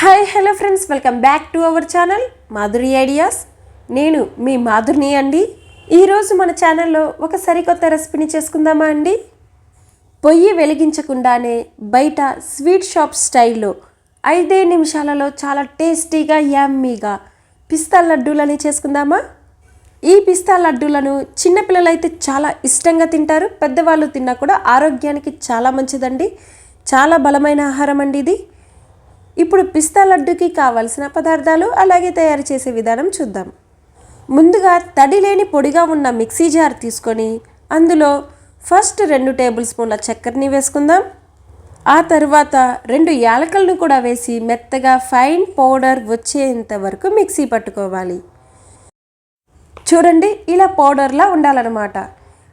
Hi hello friends welcome back to our channel Madhuri ideas నేను మీ మాధురిని అండి. ఈరోజు మన ఛానల్లో ఒక సరికొత్త రెసిపీని చేసుకుందామా అండి? పొయ్యి వెలిగించకుండానే బయట స్వీట్ షాప్ స్టైల్లో ఐదే నిమిషాలలో చాలా టేస్టీగా యామ్మీగా పిస్తా లడ్డూలని చేసుకుందామా? ఈ పిస్తా లడ్డూలను చిన్నపిల్లలైతే చాలా ఇష్టంగా తింటారు. పెద్దవాళ్ళు తిన్నా కూడా ఆరోగ్యానికి చాలా మంచిదండి. చాలా బలమైన ఆహారం అండి ఇది. ఇప్పుడు పిస్తా లడ్డుకి కావలసిన పదార్థాలు అలాగే తయారు చేసే విధానం చూద్దాం. ముందుగా తడి లేని పొడిగా ఉన్న మిక్సీ జార్ తీసుకొని అందులో ఫస్ట్ రెండు టేబుల్ స్పూన్ల చక్కెరని వేసుకుందాం. ఆ తర్వాత రెండు యాలకలను కూడా వేసి మెత్తగా ఫైన్ పౌడర్ వచ్చేంత వరకు మిక్సీ పట్టుకోవాలి. చూడండి ఇలా పౌడర్లా ఉండాలన్నమాట.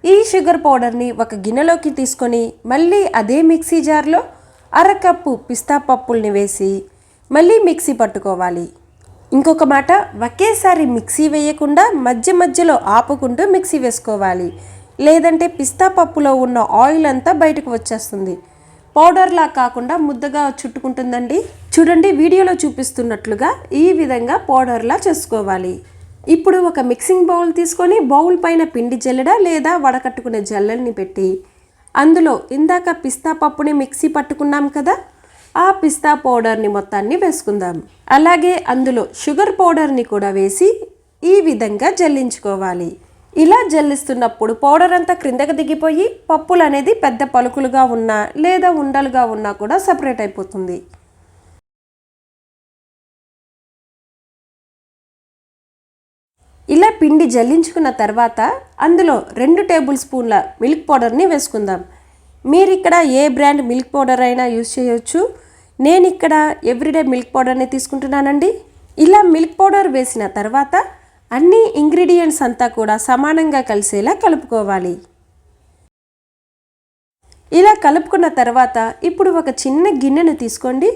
ఈ షుగర్ పౌడర్ని ఒక గిన్నెలోకి తీసుకొని మళ్ళీ అదే మిక్సీ జార్లో అరకప్పు పిస్తా పప్పుల్ని వేసి మళ్ళీ మిక్సీ పట్టుకోవాలి. ఇంకొక మాట ఒకేసారి మిక్సీ వేయకుండా మధ్య మధ్యలో ఆపుకుంటూ మిక్సీ వేసుకోవాలి. లేదంటే పిస్తా పప్పులో ఉన్న ఆయిల్ అంతా బయటకు వచ్చేస్తుంది. పౌడర్లా కాకుండా ముద్దగా చుట్టుకుంటుందండి. చూడండి వీడియోలో చూపిస్తున్నట్లుగా ఈ విధంగా పౌడర్లా చేసుకోవాలి. ఇప్పుడు ఒక మిక్సింగ్ బౌల్ తీసుకొని బౌల్ పైన పిండి జల్లెడ లేదా వడకట్టుకునే జల్లెల్ని పెట్టి అందులో ఇందాక పిస్తా పప్పుని మిక్సీ పట్టుకున్నాం కదా ఆ పిస్తా పౌడర్ని మొత్తాన్ని వేసుకుందాం. అలాగే అందులో షుగర్ పౌడర్ని కూడా వేసి ఈ విధంగా జల్లించుకోవాలి. ఇలా జల్లిస్తున్నప్పుడు పౌడర్ అంతా క్రిందకు దిగిపోయి పప్పులు అనేది పెద్ద పలుకులుగా ఉన్నా లేదా ఉండలుగా ఉన్నా కూడా సపరేట్ అయిపోతుంది. ఇలా పిండి జల్లించుకున్న తర్వాత అందులో రెండు టేబుల్ స్పూన్ల మిల్క్ పౌడర్ని వేసుకుందాం. మీరు ఇక్కడ ఏ బ్రాండ్ మిల్క్ పౌడర్ అయినా యూజ్ చేయొచ్చు. నేను ఇక్కడ ఎవ్రీడే మిల్క్ పౌడర్ని తీసుకుంటున్నానండి. ఇలా మిల్క్ పౌడర్ వేసిన తర్వాత అన్ని ఇంగ్రీడియంట్స్ అంతా కూడా సమానంగా కలిసేలా కలుపుకోవాలి. ఇలా కలుపుకున్న తర్వాత ఇప్పుడు ఒక చిన్న గిన్నెను తీసుకోండి.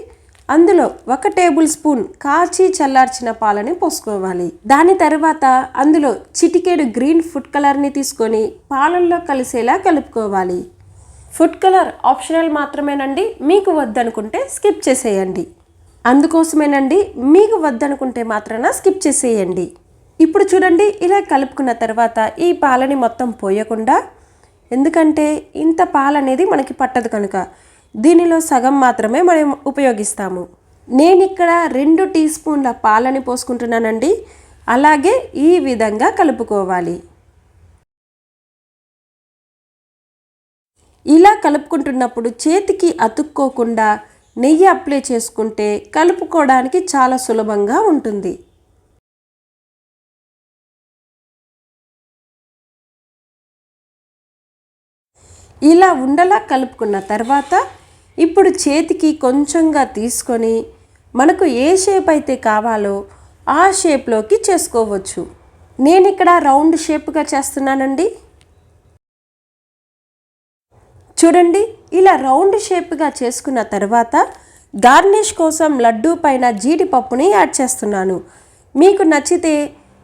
అందులో ఒక టేబుల్ స్పూన్ కాచి చల్లార్చిన పాలని పోసుకోవాలి. దాని తర్వాత అందులో చిటికేడు గ్రీన్ ఫుడ్ కలర్ని తీసుకొని పాలల్లో కలిసేలా కలుపుకోవాలి. ఫుడ్ కలర్ ఆప్షనల్ మాత్రమేనండి మీకు వద్దనుకుంటే స్కిప్ చేసేయండి. అందుకోసమేనండి మీకు వద్దనుకుంటే మాత్రాన స్కిప్ చేసేయండి. ఇప్పుడు చూడండి ఇలా కలుపుకున్న తర్వాత ఈ పాలని మొత్తం పోయకుండా ఎందుకంటే ఇంత పాలు అనేది మనకి పట్టదు కనుక. దీనిలో సగం మాత్రమే మనం ఉపయోగిస్తాము. నేను ఇక్కడ రెండు టీ స్పూన్ల పాలని పోసుకుంటున్నానండి. అలాగే ఈ విధంగా కలుపుకోవాలి. ఇలా కలుపుకుంటున్నప్పుడు చేతికి అతుక్కోకుండా నెయ్యి అప్లై చేసుకుంటే కలుపుకోవడానికి చాలా సులభంగా ఉంటుంది. ఇలా ఉండలా కలుపుకున్న తర్వాత ఇప్పుడు చేతికి కొంచెంగా తీసుకొని మనకు ఏ షేప్ అయితే కావాలో ఆ షేప్లోకి చేసుకోవచ్చు. నేను ఇక్కడ రౌండ్ షేప్గా చేస్తున్నానండి. చూడండి ఇలా రౌండ్ షేప్గా చేసుకున్న తర్వాత గార్నిష్ కోసం లడ్డూ పైన జీడిపప్పుని యాడ్ చేస్తున్నాను. మీకు నచ్చితే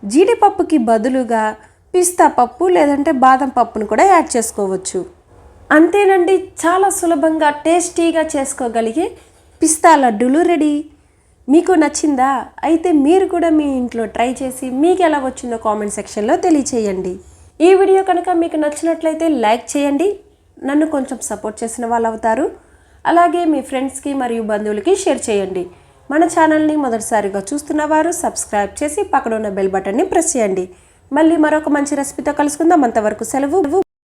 జీడిపప్పుకి బదులుగా పిస్తా పప్పు లేదంటే బాదం పప్పును కూడా యాడ్ చేసుకోవచ్చు. అంతేనండి చాలా సులభంగా టేస్టీగా చేసుకోగలిగే పిస్తా లడ్డూలు రెడీ. మీకు నచ్చిందా? అయితే మీరు కూడా మీ ఇంట్లో ట్రై చేసి మీకు ఎలా వచ్చిందో కామెంట్ సెక్షన్లో తెలియచేయండి. ఈ వీడియో కనుక మీకు నచ్చినట్లయితే లైక్ చేయండి. నన్ను కొంచెం సపోర్ట్ చేసిన వాళ్ళు అవుతారు అలాగే మీ ఫ్రెండ్స్కి మరియు బంధువులకి షేర్ చేయండి. మన ఛానల్ని మొదటిసారిగా చూస్తున్న వారు సబ్స్క్రైబ్ చేసి పక్కన ఉన్న బెల్ బటన్ని ప్రెస్ చేయండి. మళ్ళీ మరొక మంచి రెసిపీతో కలుసుకుందాం. అంతవరకు సెలవు.